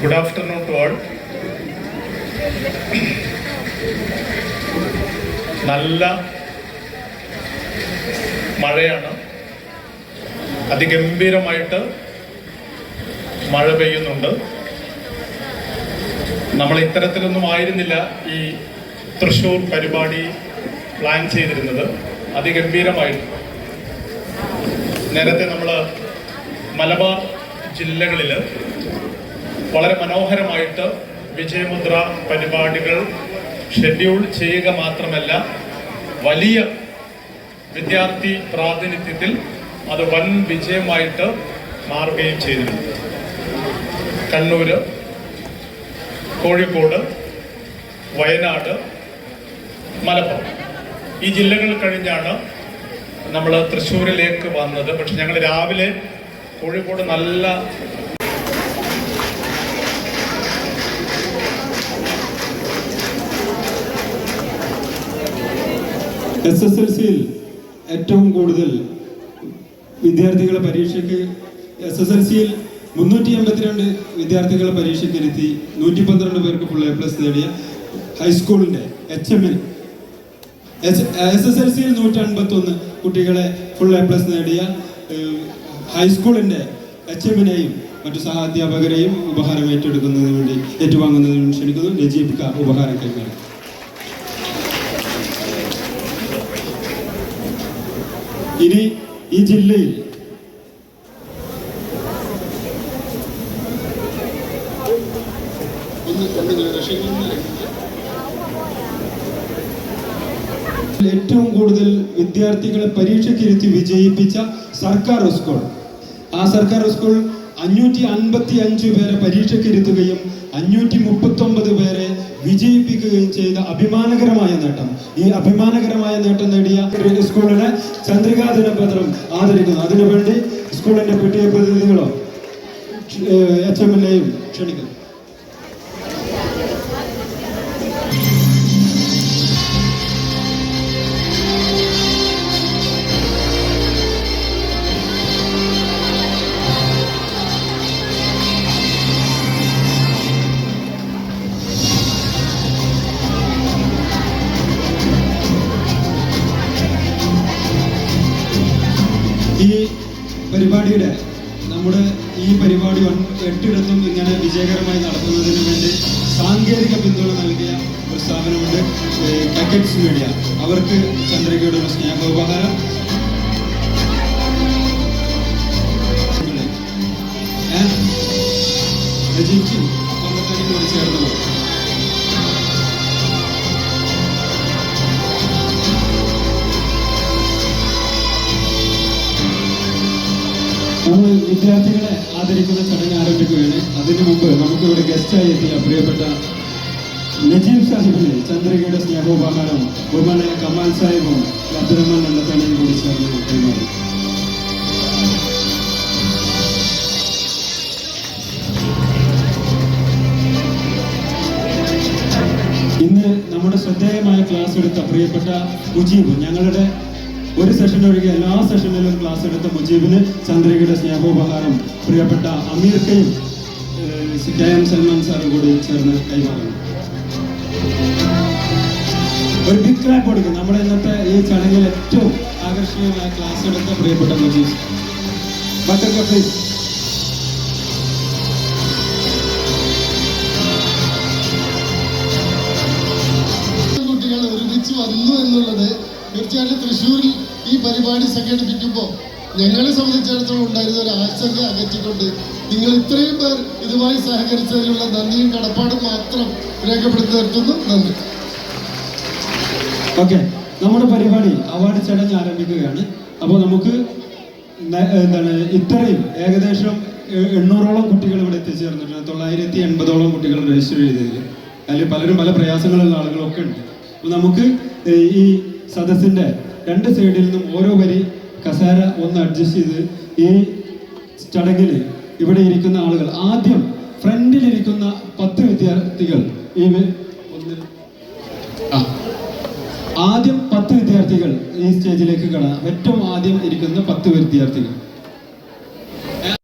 Good afternoon to all. നല്ല മഴയാണ്. അതിഗംഭീരമായിട്ട് മഴ പെയ്യുന്നുണ്ട്. നമ്മൾ ഇത്തരത്തിലൊന്നും ആയിരുന്നില്ല ഈ തൃശൂർ പരിപാടി പ്ലാൻ ചെയ്തിരുന്നത്. അതിഗംഭീരമായിട്ട്. നേരത്തെ നമ്മൾ മലബാർ ജില്ലകളിൽ വളരെ മനോഹരമായിട്ട് വിജയമുദ്ര പരിപാടികൾ ഷെഡ്യൂൾ ചെയ്യുക മാത്രമല്ല വലിയ വിദ്യാർത്ഥി പ്രാതിനിധ്യത്തിൽ അത് വൻ വിജയമായിട്ട് മാറുകയും ചെയ്തിരുന്നു. കണ്ണൂര് കോഴിക്കോട് വയനാട് മലപ്പുറം. ഈ ജില്ലകൾ കഴിഞ്ഞാണ് നമ്മൾ തൃശ്ശൂരിലേക്ക് വന്നത്. പക്ഷെ ഞങ്ങൾ രാവിലെ കോഴിക്കോട് നല്ല എസ് എസ് എൽ സിയിൽ ഏറ്റവും കൂടുതൽ വിദ്യാർത്ഥികളെ പരീക്ഷയ്ക്ക് എസ് എസ് എൽ സിയിൽ മുന്നൂറ്റി എൺപത്തിരണ്ട് വിദ്യാർത്ഥികളെ പരീക്ഷയ്ക്ക് ഇരുത്തി നൂറ്റി പന്ത്രണ്ട് പേർക്ക് ഫുൾ എ പ്ലസ് നേടിയ ഹൈസ്കൂളിന്റെ എച്ച് എമ്മിന് എസ് എസ് എൽ സിയിൽ നൂറ്റി അൻപത്തൊന്ന് കുട്ടികളെ ഫുൾ എ പ്ലസ് നേടിയ ഹൈസ്കൂളിന്റെ എച്ച് എമ്മിനെയും മറ്റു സഹാധ്യാപകരെയും ഉപഹാരം ഏറ്റെടുക്കുന്നതിന് വേണ്ടി ഏറ്റുവാങ്ങുന്നതിന് ക്ഷണിക്കുന്നു. നജീബ് ഉപഹാരം കൈമാറി. ഇനി ഈ ജില്ലയിൽ ഏറ്റവും കൂടുതൽ വിദ്യാർത്ഥികളെ പരീക്ഷയ്ക്കിരുത്തി വിജയിപ്പിച്ച സർക്കാർ സ്കൂൾ ആ സർക്കാർ സ്കൂൾ അഞ്ഞൂറ്റി അൻപത്തി അഞ്ച് പേരെ പരീക്ഷയ്ക്കിരുത്തുകയും അഞ്ഞൂറ്റി മുപ്പത്തി ഒമ്പത് പേരെ വിജയിപ്പിക്കുകയും ചെയ്ത അഭിമാനകരമായ നേട്ടം. ഈ അഭിമാനകരമായ നേട്ടം നേടിയ സ്കൂളിനെ ചന്ദ്രികാ ദിനപത്രം ആദരിക്കുന്നു. അതിനുവേണ്ടി സ്കൂളിന്റെ പിടിഎ പ്രതിനിധികളോ എച്ച് എം എൽ എയും ക്ഷണിക്കുന്നു. പരിപാടിയുടെ നമ്മുടെ ഈ പരിപാടി എട്ടിടത്തും ഇങ്ങനെ വിജയകരമായി നടത്തുന്നതിന് വേണ്ടി സാങ്കേതിക പിന്തുണ നൽകിയ ഒരു സ്ഥാപനമുണ്ട് കക്കറ്റ്സ് മീഡിയ അവർക്ക് ചന്ദ്രികയുടെ ഒരു സ്നേഹോപഹാരം. നമ്മൾ വിദ്യാർത്ഥികളെ ആദരിക്കുന്ന ചടങ്ങ് ആരംഭിക്കുകയാണ്. അതിനു മുമ്പ് നമുക്ക് ഇവിടെ ഗസ്റ്റായി എത്തിയ പ്രിയപ്പെട്ട നജീബ് സാഹിബിന് ചന്ദ്രികയുടെ സ്നേഹോപഹാരം ബഹുമാനായ കമാൽ സാഹിബും അബ്ദുറഹ്മാൻ എണ്ണത്തണിയും കൂടി ചേർന്ന് കൈമാറി ഇന്ന് നമ്മുടെ ശ്രദ്ധേയമായ ക്ലാസ് എടുത്ത പ്രിയപ്പെട്ട മുജീബ് ഞങ്ങളുടെ ഒരു സെഷൻ ഒഴികെ എല്ലാ സെഷനിലും ക്ലാസ് എടുത്ത മുജീബിന് ചന്ദ്രികയുടെ സ്നേഹോപഹാരം പ്രിയപ്പെട്ട അമീർ കയും ഏഹ്, കെ എം സൽമാൻ സാറും കൂടി ചേർന്ന് കൈമാറുന്നു. ഒരു ബിഗ് ക്ലാപ്പ് കൊടുക്കും. നമ്മുടെ ഇന്നത്തെ ഈ ചടങ്ങിൽ ഏറ്റവും ആകർഷണീയമായ ക്ലാസ് എടുത്ത പ്രിയപ്പെട്ട മുജീബ്. മറ്റൊക്കെ പ്ലീസ് കുട്ടികൾ ഒരുമിച്ച് വന്നു എന്നുള്ളത് തീർച്ചയായിട്ടും തൃശ്ശൂരിൽ ഈ പരിപാടി സംഘടിപ്പിക്കുമ്പോൾ ഞങ്ങളെ സംബന്ധിച്ചിടത്തോളം ഉണ്ടായിരുന്ന ഒരു ആശങ്ക അകറ്റിക്കൊണ്ട് നിങ്ങൾ ഇത്രയും പേർ ഇതുമായി സഹകരിച്ചതിനുള്ള നന്ദിയും കടപ്പാടും മാത്രം രേഖപ്പെടുത്തി നിർത്തുന്നു. നന്ദി. ഓക്കെ. നമ്മുടെ പരിപാടി അവാർഡ് ചടങ്ങ് ആരംഭിക്കുകയാണ്. അപ്പോൾ നമുക്ക് എന്താണ് ഇത്രയും ഏകദേശം എണ്ണൂറോളം കുട്ടികൾ ഇവിടെ എത്തിച്ചേർന്നിട്ടുണ്ട്. തൊള്ളായിരത്തി എൺപതോളം കുട്ടികൾ രജിസ്റ്റർ ചെയ്തതിൽ. അതിൽ പലരും പല പ്രയാസങ്ങളുള്ള ആളുകളൊക്കെ ഉണ്ട്. അപ്പോൾ നമുക്ക് ഈ സദസ്സിന്റെ രണ്ട് സൈഡിൽ നിന്നും ഓരോ വരി കസേര ഒന്ന് അഡ്ജസ്റ്റ് ചെയ്ത് ഈ ചടങ്ങിൽ ഇവിടെ ഇരിക്കുന്ന ആളുകൾ. ആദ്യം ഫ്രണ്ടിലിരിക്കുന്ന പത്ത് വിദ്യാർത്ഥികൾ. ഈ ഒന്ന് ആദ്യം പത്ത് വിദ്യാർത്ഥികൾ ഈ സ്റ്റേജിലേക്ക് കടന്നു ഏറ്റവും ആദ്യം ഇരിക്കുന്ന പത്ത് വിദ്യാർത്ഥികൾ.